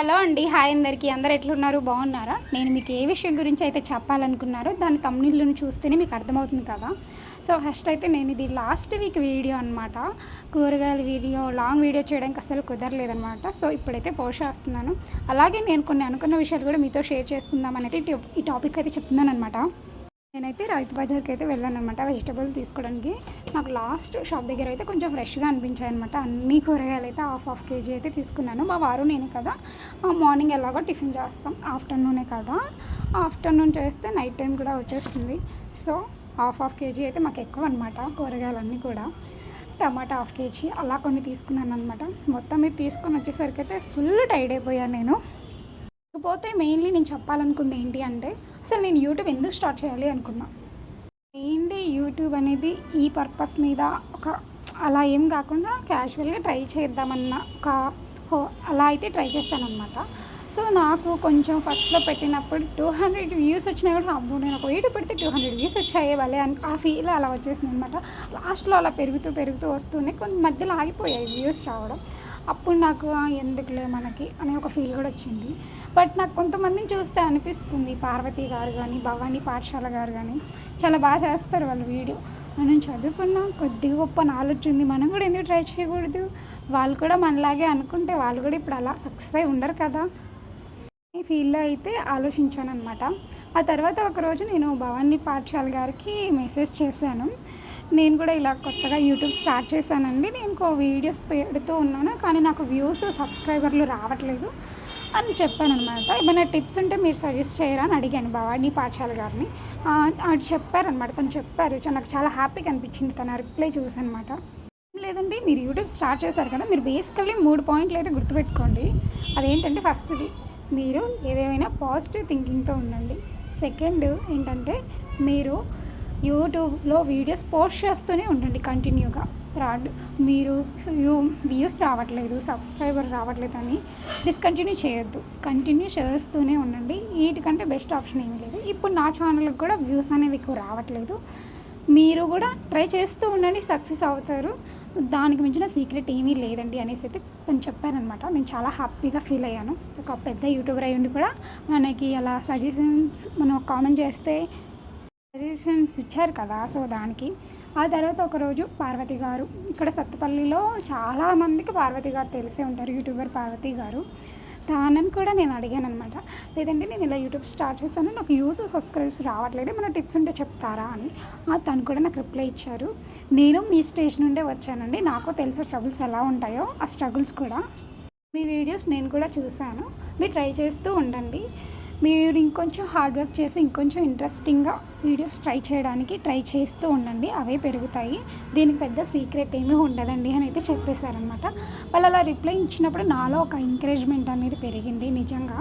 Hello అండి hi అందరికీ. అందరు ఎట్లున్నారు? బాగున్నారా? నేను మీకు ఏ విషయం గురించి అయితే చెప్పాలనుకున్నారో దాని తమ్ముళ్ళని చూస్తేనే మీకు అర్థమవుతుంది కదా. సో ఫస్ట్ అయితే నేను ఇది లాస్ట్ వీక్ వీడియో అనమాట కూరగాయల వీడియో లాంగ్ వీడియో చేయడానికి అసలు కుదరలేదనమాట సో ఇప్పుడైతే పోషేస్తున్నాను అలాగే నేను కొన్ని అనుకున్న విషయాలు కూడా మీతో షేర్ చేసుకుందాం అనేది ఈ టాపిక్ అయితే చెప్తున్నాను అనమాట నేనైతే రైతు బజార్కి అయితే వెళ్ళాను అనమాట వెజిటబుల్ తీసుకోవడానికి. నాకు లాస్ట్ షాప్ దగ్గర అయితే కొంచెం ఫ్రెష్గా అనిపించాయి అనమాట అన్ని కూరగాయలు అయితే హాఫ్ హాఫ్ కేజీ అయితే తీసుకున్నాను. మా వారు నేనే కదా. మార్నింగ్ ఎలాగో టిఫిన్ చేస్తాం. ఆఫ్టర్నూనే కదా. ఆఫ్టర్నూన్ చేస్తే నైట్ టైం కూడా వచ్చేస్తుంది. సో హాఫ్ హాఫ్ కేజీ అయితే మాకు ఎక్కువ అనమాట కూరగాయలన్నీ కూడా. టమాటా హాఫ్ కేజీ అలా కొన్ని తీసుకున్నాను అనమాట మొత్తం మీరు తీసుకొని వచ్చేసరికి అయితే ఫుల్ టైడ్ అయిపోయాను నేను. ఇకపోతే మెయిన్లీ నేను చెప్పాలనుకుంది ఏంటి అంటే అసలు నేను యూట్యూబ్ ఎందుకు స్టార్ట్ చేయాలి అనుకున్నా? మెయిన్లీ యూట్యూబ్ అనేది ఈ పర్పస్ మీద ఒక అలా ఏం కాకుండా క్యాజువల్గా ట్రై చేద్దామన్న ఒక హో అలా అయితే ట్రై చేస్తానమాట సో నాకు కొంచెం ఫస్ట్లో పెట్టినప్పుడు టూ హండ్రెడ్ వ్యూస్ వచ్చినా కూడా అబ్బో నేను ఒక వీడియో పెడితే టూ హండ్రెడ్ వ్యూస్ వచ్చాయి వాళ్ళే అని ఆ ఫీల్ అలా వచ్చేసింది అనమాట లాస్ట్లో అలా పెరుగుతూ పెరుగుతూ వస్తూనే కొన్ని మధ్యలో ఆగిపోయాయి వ్యూస్ రావడం. అప్పుడు నాకు ఎందుకులే మనకి? అనే ఒక ఫీల్ కూడా వచ్చింది. బట్ నాకు కొంతమందిని చూస్తే అనిపిస్తుంది పార్వతి గారు కానీ భవానీ పాఠశాల గారు కానీ చాలా బాగా చేస్తారు వాళ్ళు వీడియో. మనం చదువుకున్నాం కొద్దిగా గొప్ప నాలెడ్జ్ ఉంది మనం కూడా ఎందుకు ట్రై చేయకూడదు? వాళ్ళు కూడా మనలాగే అనుకుంటే వాళ్ళు కూడా ఇప్పుడు అలా సక్సెస్ అయి ఉండరు కదా? ఈ ఫీల్డ్లో అయితే ఆలోచించాను అనమాట ఆ తర్వాత ఒకరోజు నేను భవానీ పాఠశాల గారికి మెసేజ్ చేశాను. నేను కూడా ఇలా కొత్తగా యూట్యూబ్ స్టార్ట్ చేశానండి. నేను ఇంకో వీడియోస్ పెడుతూ ఉన్నాను. కానీ నాకు వ్యూస్ సబ్స్క్రైబర్లు రావట్లేదు అని చెప్పాను అనమాట ఏమైనా టిప్స్ ఉంటే మీరు సజెస్ట్ చేయరా అని అడిగాను భవానీ పాఠశాల గారిని. అది చెప్పారనమాట తను చెప్పారు. నాకు చాలా హ్యాపీగా అనిపించింది తన రిప్లై చూసానమాట లేదండి. మీరు యూట్యూబ్ స్టార్ట్ చేశారు కదా మీరు బేసికల్లీ మూడు పాయింట్లు అయితే గుర్తుపెట్టుకోండి. అదేంటంటే ఫస్ట్ది మీరు ఏదేమైనా పాజిటివ్ థింకింగ్తో ఉండండి. సెకండ్ ఏంటంటే మీరు యూట్యూబ్లో వీడియోస్ పోస్ట్ చేస్తూనే ఉండండి కంటిన్యూగా. థర్డ్ మీరు వ్యూ వ్యూస్ రావట్లేదు సబ్స్క్రైబర్ రావట్లేదు అని డిస్కంటిన్యూ చేయొద్దు. కంటిన్యూ చేస్తూనే ఉండండి. వీటికంటే బెస్ట్ ఆప్షన్ ఏమీ లేదు. ఇప్పుడు నా ఛానల్కి కూడా వ్యూస్ అనేవి ఎక్కువ రావట్లేదు. మీరు కూడా ట్రై చేస్తూ ఉండండి సక్సెస్ అవుతారు. దానికి మించిన సీక్రెట్ ఏమీ లేదండి అనేసి అయితే తను చెప్పారనమాట. నేను చాలా హ్యాపీగా ఫీల్ అయ్యాను. ఒక పెద్ద యూట్యూబర్ అయ్యి ఉండి కూడా మనకి అలా సజెషన్స్ మనం కామెంట్ చేస్తే సజెషన్స్ ఇచ్చారు కదా సో దానికి. ఆ తర్వాత ఒకరోజు పార్వతి గారు ఇక్కడ సత్తుపల్లిలో చాలా మందికి పార్వతి గారు తెలిసే ఉంటారు యూట్యూబర్ పార్వతి గారు. తానని కూడా నేను అడిగాను అనమాట లేదంటే నేను ఇలా యూట్యూబ్ స్టార్ట్ చేస్తాను నాకు యూస్ సబ్స్క్రైబ్స్ రావట్లేదు మన టిప్స్ ఉంటే చెప్తారా అని. తను కూడా నాకు రిప్లై ఇచ్చారు. నేను మీ స్టేజ్ నుండే వచ్చానండి నాకు తెలిసే స్ట్రగుల్స్ ఎలా ఉంటాయో ఆ స్ట్రగుల్స్ కూడా. మీ వీడియోస్ నేను కూడా చూశాను మీరు ట్రై చేస్తూ ఉండండి. మీరు ఇంకొంచెం హార్డ్ వర్క్ చేసి ఇంకొంచెం ఇంట్రెస్టింగ్గా వీడియోస్ ట్రై చేయడానికి ట్రై చేస్తూ ఉండండి. అవే పెరుగుతాయి. దీనికి పెద్ద సీక్రెట్ ఏమీ ఉండదండి అని అయితే చెప్పేశారనమాట వాళ్ళు అలా రిప్లై ఇచ్చినప్పుడు నాలో ఒక ఎంకరేజ్మెంట్ అనేది పెరిగింది నిజంగా.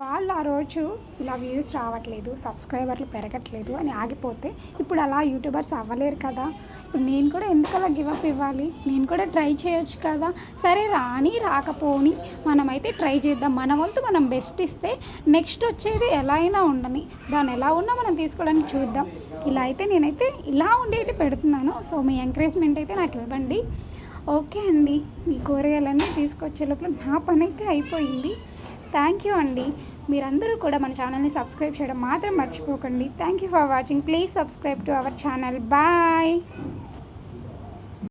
వాళ్ళు ఆ రోజు ఇలా వ్యూస్ రావట్లేదు సబ్స్క్రైబర్లు పెరగట్లేదు అని ఆగిపోతే ఇప్పుడు అలా యూట్యూబర్స్ అవ్వలేరు కదా. ఇప్పుడు నేను కూడా ఎందుకు అలా గివప్ ఇవ్వాలి? నేను కూడా ట్రై చేయొచ్చు కదా. సరే రాని రాకపోని మనమైతే ట్రై చేద్దాం. మన వంతు మనం బెస్ట్ ఇస్తే నెక్స్ట్ వచ్చేది ఎలా అయినా ఉండని దాన్ని ఎలా ఉన్నా మనం తీసుకోవడానికి చూద్దాం. ఇలా అయితే నేనైతే ఇలా ఉండి అయితే పెడుతున్నాను. సో మీ ఎంకరేజ్మెంట్ అయితే నాకు ఇవ్వండి. ఓకే అండి. ఈ కూరగాయలన్నీ తీసుకొచ్చే లోపల నా పని అయితే అయిపోయింది. థ్యాంక్ యూ అండి. మీరందరూ కూడా మన ఛానల్ని సబ్స్క్రైబ్ చేయడం మాత్రం మర్చిపోకండి. Thank you for watching. Please subscribe to our channel. Bye.